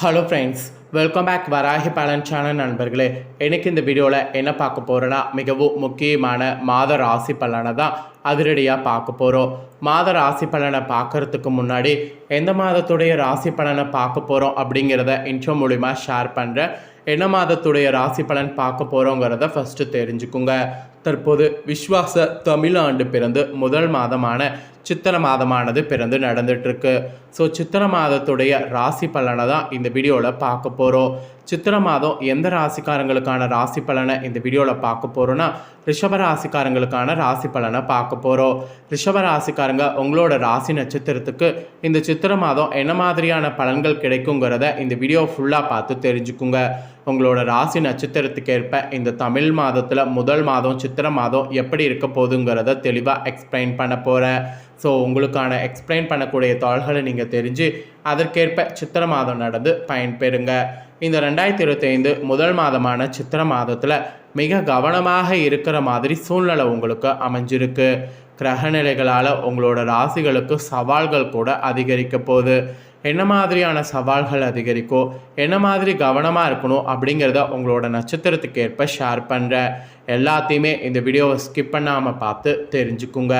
Hello friends welcome back Varahi பலன்சான channel நண்பர்களே. எனக்கு இந்த வீடியோவில் என்ன பார்க்க போகிறோன்னா மிகவும் முக்கியமான மாத ராசி பலனை தான் அதிரடியாக பார்க்க போகிறோம் மாத ராசி பலனை பார்க்கறதுக்கு முன்னாடி எந்த மாதத்துடைய ராசி பலனை பார்க்க போகிறோம் அப்படிங்கிறத இன்ட்ரோ மூலிமா ஷேர் பண்ணுறேன் என்ன மாதத்துடைய ராசி பலன் பார்க்க போகிறோங்கிறத ஃபஸ்ட்டு தெரிஞ்சுக்குங்க. தற்போது விஸ்வாச தமிழாண்டு பிறந்து முதல் மாதமான சித்திர மாதமானது பிறந்து நடந்துட்டுருக்கு. ஸோ சித்திர மாதத்துடைய ராசி பலனை தான் இந்த வீடியோவில் பார்க்க போகிறோம் சித்திர மாதம் எந்த ராசிக்காரங்களுக்கான ராசி பலனை இந்த வீடியோவில் பார்க்க போகிறோன்னா ரிஷப ராசிக்காரங்களுக்கான ராசி பலனை பார்க்க போகிறோம் ரிஷப ராசிக்காரங்க உங்களோட ராசி நட்சத்திரத்துக்கு இந்த சித்திர மாதம் என்ன மாதிரியான பலன்கள் கிடைக்குங்கிறத இந்த வீடியோ ஃபுல்லாக பார்த்து தெரிஞ்சுக்குங்க. உங்களோட ராசி நட்சத்திரத்துக்கு ஏற்ப இந்த தமிழ் மாதத்தில் முதல் மாதம் சித்திர மாதம் எப்படி இருக்க போகுதுங்கிறத தெளிவாக எக்ஸ்பிளைன் பண்ண போகிறேன் ஸோ உங்களுக்கான எக்ஸ்பிளைன் பண்ணக்கூடிய தாள்களை நீங்கள் தெரிஞ்சு அதற்கேற்ப சித்திர மாதம் நடந்து பயன்பெறுங்க. இந்த ரெண்டாயிரத்தி இருபத்தைந்து முதல் மாதமான சித்திர மாதத்தில் மிக கவனமாக இருக்கிற மாதிரி சூழ்நிலை உங்களுக்கு அமைஞ்சிருக்கு. கிரகநிலைகளால் உங்களோட ராசிகளுக்கு சவால்கள் கூட அதிகரிக்க போகுது. என்ன மாதிரியான சவால்கள் அதிகரிக்கோ என்ன மாதிரி கவனமாக இருக்கணும் அப்படிங்கிறத உங்களோட நட்சத்திரத்துக்கு ஏற்ப ஷேர் பண்ணுறேன் எல்லாத்தையுமே இந்த வீடியோவை ஸ்கிப் பண்ணாமல் பார்த்து தெரிஞ்சுக்குங்க.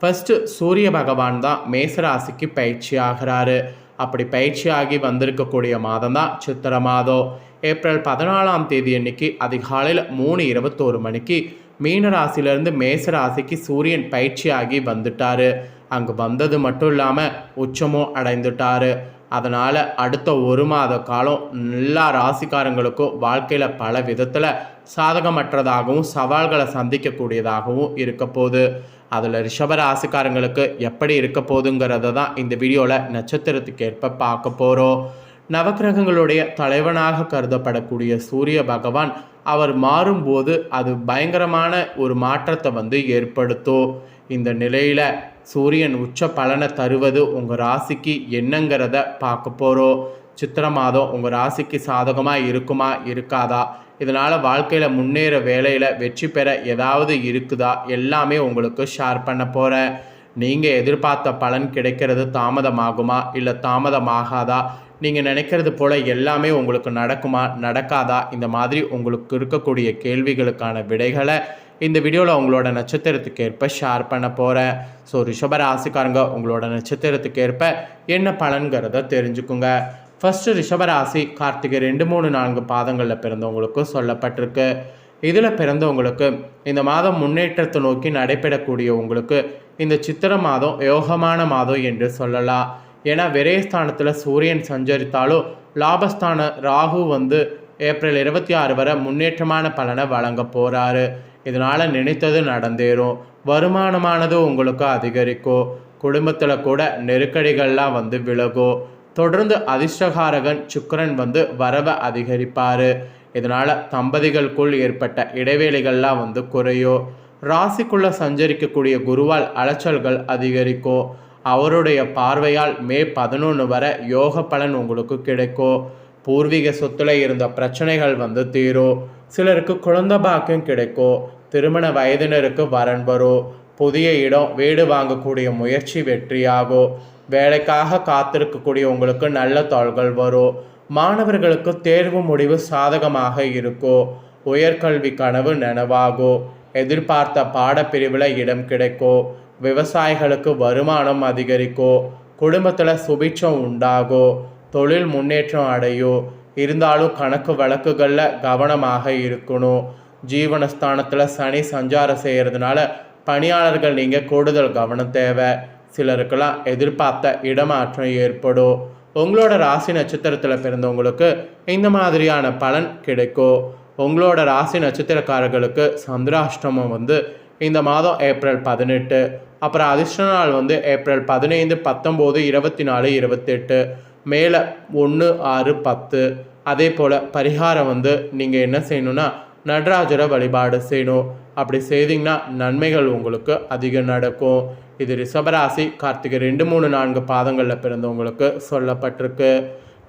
ஃபஸ்ட்டு சூரிய பகவான் தான் மேசராசிக்கு பயிற்சி ஆகிறாரு. அப்படி பயிற்சியாகி வந்திருக்கக்கூடிய மாதம் தான் சித்திர மாதம். ஏப்ரல் பதினாலாம் தேதி அன்னைக்கு அதிகாலையில் மூணு இருபத்தோரு மணிக்கு மீன மேசராசிக்கு சூரியன் பயிற்சியாகி வந்துட்டாரு. அங்கே வந்தது மட்டும் இல்லாமல் உச்சமும் அடைந்துட்டாரு. அதனால் அடுத்த ஒரு மாத காலம் எல்லா ராசிக்காரங்களுக்கும் வாழ்க்கையில் பல விதத்தில் சாதகமற்றதாகவும் சவால்களை சந்திக்கக்கூடியதாகவும் இருக்க போகுது. அதில் ரிஷப ராசிக்காரங்களுக்கு எப்படி இருக்க போகுதுங்கிறத தான் இந்த வீடியோவில் நட்சத்திரத்துக்கு ஏற்ப பார்க்க போகிறோம் நவக்கிரகங்களுடைய தலைவனாக கருதப்படக்கூடிய சூரிய பகவான் அவர் மாறும்போது அது பயங்கரமான ஒரு மாற்றத்தை வந்து ஏற்படுத்தும். இந்த நிலையில் சூரியன் உச்ச பலனை தருவது உங்கள் ராசிக்கு என்னங்கிறத பார்க்க போகிறோம் சித்திர மாதம் உங்கள் ராசிக்கு சாதகமாக இருக்குமா இருக்காதா? இதனால் வாழ்க்கையில் முன்னேற வேலையில் வெற்றி பெற ஏதாவது இருக்குதா? எல்லாமே உங்களுக்கு ஷேர் பண்ண போகிறேன் நீங்கள் எதிர்பார்த்த பலன் கிடைக்கிறது தாமதமாகுமா? இல்லை தாமதமாகாதா? நீங்கள் நினைக்கிறது போல் எல்லாமே உங்களுக்கு நடக்குமா நடக்காதா? இந்த மாதிரி உங்களுக்கு இருக்கக்கூடிய கேள்விகளுக்கான விடைகளை இந்த வீடியோவில் உங்களோட நட்சத்திரத்துக்கு ஏற்ப ஷேர் பண்ண போகிறேன் ஸோ ரிஷபராசிக்காரங்க உங்களோட நட்சத்திரத்துக்கு ஏற்ப என்ன பலன்கிறத தெரிஞ்சுக்குங்க. ஃபஸ்ட்டு ரிஷபராசி கார்த்திகை ரெண்டு மூணு நான்கு பாதங்களில் பிறந்தவங்களுக்கு சொல்லப்பட்டிருக்கு. இதில் பிறந்தவங்களுக்கு இந்த மாதம் முன்னேற்றத்தை நோக்கி நடைபெறக்கூடிய உங்களுக்கு இந்த சித்திர மாதம் யோகமான மாதம் என்று சொல்லலாம். ஏன்னா விரயஸ்தானத்தில் சூரியன் சஞ்சரித்தாலும் லாபஸ்தான ராகு வந்து ஏப்ரல் இருபத்தி ஆறு வரை முன்னேற்றமான பலனை வழங்க போகிறாரு இதனால் நினைத்தது நடந்தேறும். வருமானமானது உங்களுக்கு அதிகரிக்கும். குடும்பத்தில் கூட நெருக்கடிகள்லாம் வந்து விலகும். தொடர்ந்து அதிர்ஷ்டகாரகன் சுக்கரன் வந்து வரவை அதிகரிப்பார். இதனால் தம்பதிகளுக்குள் ஏற்பட்ட இடைவேளைகள்லாம் வந்து குறையும். ராசிக்குள்ளே சஞ்சரிக்கக்கூடிய குருவால் அலைச்சல்கள் அதிகரிக்கும். அவருடைய பார்வையால் மே பதினொன்று வரை யோக பலன் உங்களுக்கு கிடைக்கும். பூர்வீக சொத்துல இருந்த பிரச்சனைகள் வந்து தீரும். சிலருக்கு குழந்த பாக்கியம் கிடைக்கும் திருமண வயதினருக்கு வரன் வரும் புதிய இடம் வீடு வாங்கக்கூடிய முயற்சி வெற்றியாகும் வேலைக்காக காத்திருக்கக்கூடிய உங்களுக்கு நல்ல தாள்கள் வரும் மாணவர்களுக்கு தேர்வு முடிவு சாதகமாக இருக்கும் உயர்கல்வி கனவு நனவாகும் எதிர்பார்த்த பாடப்பிரிவில் இடம் கிடைக்கும் விவசாயிகளுக்கு வருமானம் அதிகரிக்கும் குடும்பத்தில் சுபிட்சம் உண்டாகும் தொழில் முன்னேற்றம் அடையும் இருந்தாலும் கணக்கு வழக்குகளில் கவனமாக இருக்கணும். ஜீவனஸ்தானத்தில் சனி சஞ்சாரம் செய்கிறதுனால பணியாளர்கள் நீங்கள் கூடுதல் கவனம் தேவை. சிலருக்கெல்லாம் எதிர்பார்த்த இடமாற்றம் ஏற்படும். உங்களோட ராசி நட்சத்திரத்தில் பிறந்தவங்களுக்கு இந்த மாதிரியான பலன் கிடைக்கும். உங்களோட ராசி நட்சத்திரக்காரர்களுக்கு சந்திராஷ்டமம் வந்து இந்த மாதம் ஏப்ரல் பதினெட்டு. அப்புறம் அதிர்ஷ்ட நாள் வந்து ஏப்ரல் பதினைந்து பத்தொம்போது இருபத்தி நாலு இருபத்தெட்டு. மேலே ஒன்று ஆறு பத்து. அதே போல் பரிகாரம் வந்து நீங்கள் என்ன செய்யணும்னா நடராஜரை வழிபாடு செய்யணும். அப்படி செய்தீங்கன்னா நன்மைகள் உங்களுக்கு அதிகம் நடக்கும். இது ரிஷபராசி. கார்த்திகை ரெண்டு மூணு நான்கு பாதங்களில் பிறந்தவங்களுக்கு சொல்லப்பட்டிருக்கு.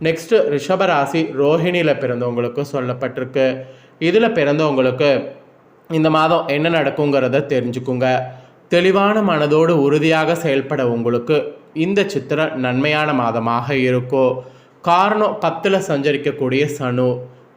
நெக்ஸ்ட்டு ரிஷபராசி ரோஹிணியில் பிறந்தவங்களுக்கு சொல்லப்பட்டிருக்கு. இதில் பிறந்தவங்களுக்கு இந்த மாதம் என்ன நடக்குங்கிறத தெரிஞ்சுக்குங்க. தெளிவான மனதோடு உறுதியாக செயல்பட உங்களுக்கு இந்த சித்திர நன்மையான மாதமாக இருக்கும் காரணம் பத்தில் சஞ்சரிக்கக்கூடிய சனு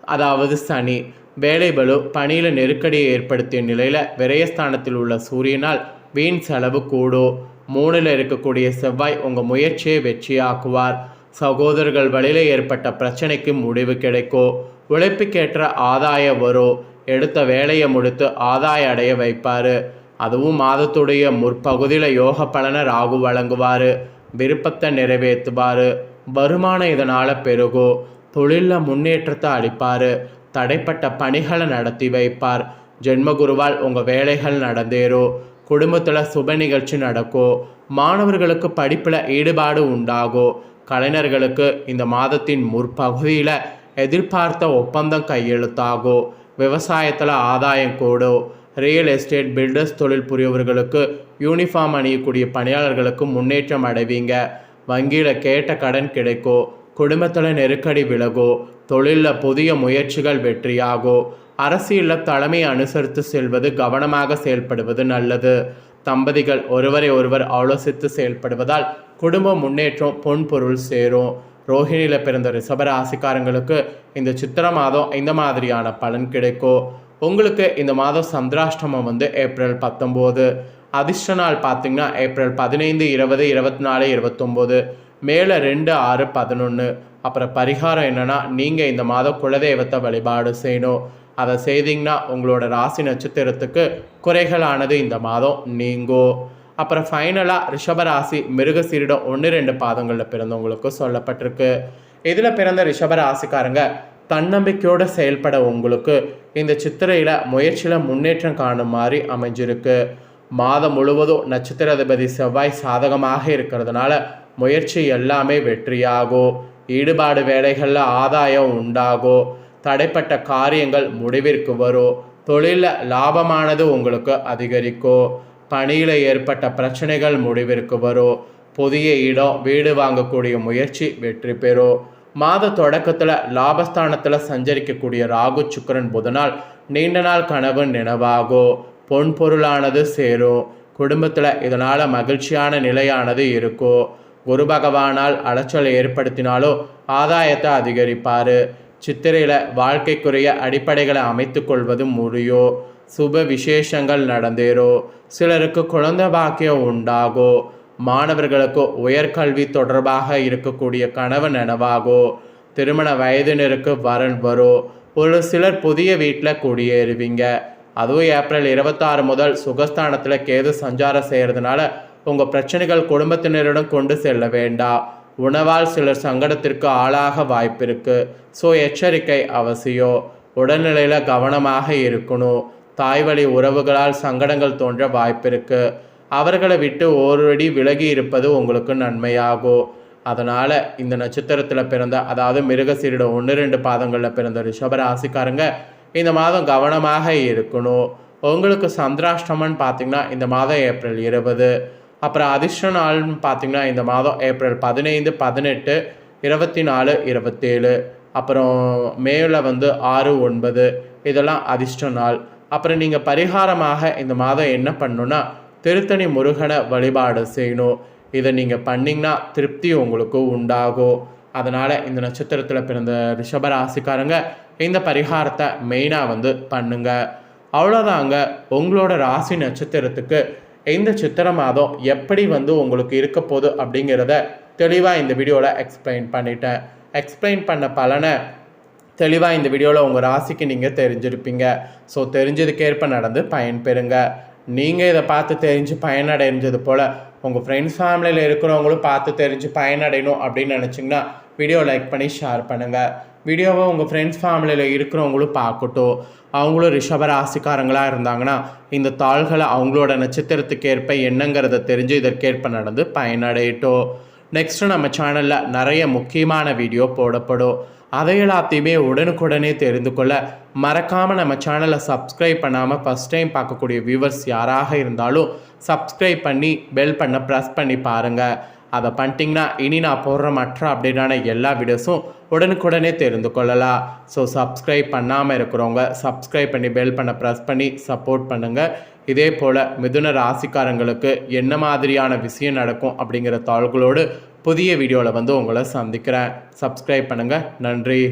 அதாவது சனி வேலைபளு பணியில் நெருக்கடியை ஏற்படுத்திய நிலையில் விரயஸ்தானத்தில் உள்ள சூரியனால் வீண் செலவு கூடும் மூணில் இருக்கக்கூடிய செவ்வாய் உங்கள் முயற்சியை வெற்றியாக்குவார். சகோதரர்கள் வழியில் ஏற்பட்ட பிரச்சனைக்கு முடிவு கிடைக்கும் உழைப்புக்கேற்ற ஆதாயம் வரும் எடுத்த வேலையை முடித்து ஆதாயம் அடைய வைப்பார். அதுவும் மாதத்துடைய முற்பகுதியில் யோக பலனை ராகு வழங்குவார். விருப்பத்தை நிறைவேற்றுவார். வருமானம் இதனால் பெருகும் தொழிலில் முன்னேற்றத்தை அளிப்பார். தடைப்பட்ட பணிகளை நடத்தி வைப்பார். ஜென்மகுருவால் உங்கள் வேலைகள் நடந்தேறும் குடும்பத்தில் சுப நிகழ்ச்சி நடக்கும் மாணவர்களுக்கு படிப்பில் ஈடுபாடு உண்டாகும் கலைஞர்களுக்கு இந்த மாதத்தின் முற்பகுதியில் எதிர்பார்த்த ஒப்பந்தம் கையெழுத்தாகும் விவசாயத்தில் ஆதாயம் கூடும் ரியல் எஸ்டேட் பில்டர்ஸ் தொழில் புரியவர்களுக்கு யூனிஃபார்ம் அணியக்கூடிய பணியாளர்களுக்கு முன்னேற்றம் அடைவீங்க. வங்கியில் கேட்ட கடன் கிடைக்கும் குடும்பத்தில் நெருக்கடி விலகோ தொழிலில் புதிய முயற்சிகள் வெற்றியாகும் அரசியலில் தலைமை அனுசரித்து செல்வது கவனமாக செயல்படுவது நல்லது. தம்பதிகள் ஒருவரை ஒருவர் ஆலோசித்து செயல்படுவதால் குடும்ப முன்னேற்றம் பொன் பொருள் சேரும். ரோஹிணியில் பிறந்த ரிஷபராசிக்காரங்களுக்கு இந்த சித்திர மாதம் இந்த மாதிரியான பலன் கிடைக்கும் உங்களுக்கு இந்த மாதம் சந்திராஷ்டமம் வந்து ஏப்ரல் பத்தொம்போது. அதிர்ஷ்ட நாள் பார்த்தீங்கன்னா ஏப்ரல் பதினைந்து இருபது இருபத்தி நாலு இருபத்தொம்போது. மேலே ரெண்டு ஆறு பதினொன்று அப்புறம் பரிகாரம் என்னென்னா நீங்கள் இந்த மாதம் குலதெய்வத்தை வழிபாடு செய்யணும். அதை செய்தீங்கன்னா உங்களோட ராசி நட்சத்திரத்துக்கு குறைகளானது இந்த மாதம் நீங்கும். அப்புறம் ஃபைனலாக ரிஷபராசி மிருகசீரிடம் ஒன்று ரெண்டு பாதங்களில் பிறந்தவங்களுக்கு சொல்லப்பட்டிருக்கு. இதில் பிறந்த ரிஷபராசிக்காரங்க தன்னம்பிக்கையோடு செயல்பட உங்களுக்கு இந்த சித்திரையில் முயற்சியில் முன்னேற்றம் காணும் மாதிரி அமைஞ்சிருக்கு. மாதம் முழுவதும் நட்சத்திர அதிபதி செவ்வாய் சாதகமாக இருக்கிறதுனால முயற்சி எல்லாமே வெற்றியாகும் ஈடுபாடு வேலைகளில் ஆதாயம் உண்டாகும் தடைப்பட்ட காரியங்கள் முடிவிற்கு வரும் தொழிலில் லாபமானது உங்களுக்கு அதிகரிக்கும் பணியில் ஏற்பட்ட பிரச்சனைகள் முடிவிற்கு வரும் புதிய இடம் வீடு வாங்கக்கூடிய முயற்சி வெற்றி பெறும் மாத தொடக்கத்தில் லாபஸ்தானத்தில் சஞ்சரிக்கக்கூடிய ராகு சுக்கரன் புதனால் நீண்ட நாள் கனவு நினைவாகும் பொன் பொருளானது சேரும் குடும்பத்தில் இதனால் மகிழ்ச்சியான நிலையானது இருக்கும் குரு பகவானால் அலைச்சலை ஏற்படுத்தினாலோ ஆதாயத்தை அதிகரிப்பார். சித்திரையில் வாழ்க்கைக்குரிய அடிப்படைகளை அமைத்து கொள்வது முடியோ சுப விசேஷங்கள் நடந்தேரோ சிலருக்கு குழந்தை பாக்கியம் உண்டாகோ மாணவர்களுக்கு உயர்கல்வி தொடர்பாக இருக்கக்கூடிய கனவு நனவாகோ திருமண வயதினருக்கு வரன் வரும் ஒரு சிலர் புதிய வீட்டில் குடியேறுவீங்க. அதுவும் ஏப்ரல் இருபத்தாறு முதல் சுகஸ்தானத்தில் கேது சஞ்சாரம் செய்கிறதுனால உங்கள் பிரச்சனைகள் குடும்பத்தினரிடம் கொண்டு செல்ல வேண்டாம் உணவால் சிலர் சங்கடத்திற்கு ஆளாக வாய்ப்பிருக்கு ஸோ எச்சரிக்கை அவசியம் உடல்நிலையில் கவனமாக இருக்கணும். தாய்வழி உறவுகளால் சங்கடங்கள் தோன்ற வாய்ப்பிருக்கு அவர்களை விட்டு ஓரடி விலகி இருப்பது உங்களுக்கு நன்மையாகும் அதனால் இந்த நட்சத்திரத்தில் பிறந்த அதாவது மிருகசீரிட ஒன்று ரெண்டு பாதங்களில் பிறந்த ரிஷபராசிக்காரங்க இந்த மாதம் கவனமாக இருக்கணும். உங்களுக்கு சந்திராஷ்டமன்னு பார்த்திங்கன்னா இந்த மாதம் ஏப்ரல் இருபது. அப்புறம் அதிர்ஷ்ட நாள்னு பார்த்தீங்கன்னா இந்த மாதம் ஏப்ரல் பதினைந்து பதினெட்டு இருபத்தி நாலு இருபத்தேழு. அப்புறம் மேல வந்து ஆறு ஒன்பது. இதெல்லாம் அதிர்ஷ்ட நாள். அப்புறம் நீங்கள் பரிகாரமாக இந்த மாதம் என்ன பண்ணணுன்னா திருத்தணி முருகனை வழிபாடு செய்யணும். இதை நீங்கள் பண்ணிங்கன்னா திருப்தி உங்களுக்கு உண்டாகும். அதனால் இந்த நட்சத்திரத்தில் பிறந்த ரிஷபராசிக்காரங்க இந்த பரிகாரத்தை மெயினாக வந்து பண்ணுங்க. அவ்வளோதாங்க உங்களோட ராசி நட்சத்திரத்துக்கு இந்த சித்திர மாதம் எப்படி வந்து உங்களுக்கு இருக்க போகுது அப்படிங்கிறத தெளிவாக இந்த வீடியோவில் எக்ஸ்பிளைன் பண்ணிட்டேன். எக்ஸ்பிளைன் பண்ண பலனை தெளிவாக இந்த வீடியோவில் உங்கள் ராசிக்கு நீங்கள் தெரிஞ்சிருப்பீங்க. ஸோ தெரிஞ்சதுக்கேற்ப நடந்து பயன்பெறுங்க. நீங்கள் இதை பார்த்து தெரிஞ்சு பயனடைஞ்சது போல் உங்கள் ஃப்ரெண்ட்ஸ் ஃபேமிலியில் இருக்கிறவங்களும் பார்த்து தெரிஞ்சு பயனடையணும் அப்படின்னு நினச்சிங்கன்னா வீடியோ லைக் பண்ணி ஷேர் பண்ணுங்கள் வீடியோவை உங்கள் ஃப்ரெண்ட்ஸ் ஃபேமிலியில் இருக்கிறவங்களும் பார்க்கட்டும். அவங்களும் ரிஷப ராசிக்காரங்களாக இருந்தாங்கன்னா இந்த தாள்களை அவங்களோட நட்சத்திரத்துக்கு ஏற்ப என்னங்கிறத தெரிஞ்சு இதற்கேற்ப நடந்து பயனடையட்டும். நெக்ஸ்ட்டு நம்ம சேனலில் நிறைய முக்கியமான வீடியோ போடப்படும். அதை எல்லாத்தையுமே உடனுக்குடனே தெரிந்து கொள்ள மறக்காமல் நம்ம சேனலை சப்ஸ்கிரைப் பண்ணாமல் ஃபஸ்ட் டைம் பார்க்கக்கூடிய வியூவர்ஸ் யாராக இருந்தாலும் சப்ஸ்கிரைப் பண்ணி பெல் பண்ண ப்ரெஸ் பண்ணி பாருங்கள் அதை பண்ணிட்டீங்கன்னா இனி நான் போடுற மற்ற அப்டேட்டான எல்லா வீடியோஸும் உடனுக்குடனே தெரிந்து கொள்ளலாம். ஸோ சப்ஸ்கிரைப் பண்ணாமல் இருக்கிறவங்க சப்ஸ்கிரைப் பண்ணி பெல் பண்ண ப்ரெஸ் பண்ணி சப்போர்ட் பண்ணுங்கள் இதே போல் மிதுன ராசிக்காரங்களுக்கு என்ன மாதிரியான விஷயம் நடக்கும் அப்படிங்கிற தாள்களோடு புதிய வீடியோவில் வந்து உங்களை சந்திக்கிறேன். சப்ஸ்கிரைப் பண்ணுங்கள் நன்றி.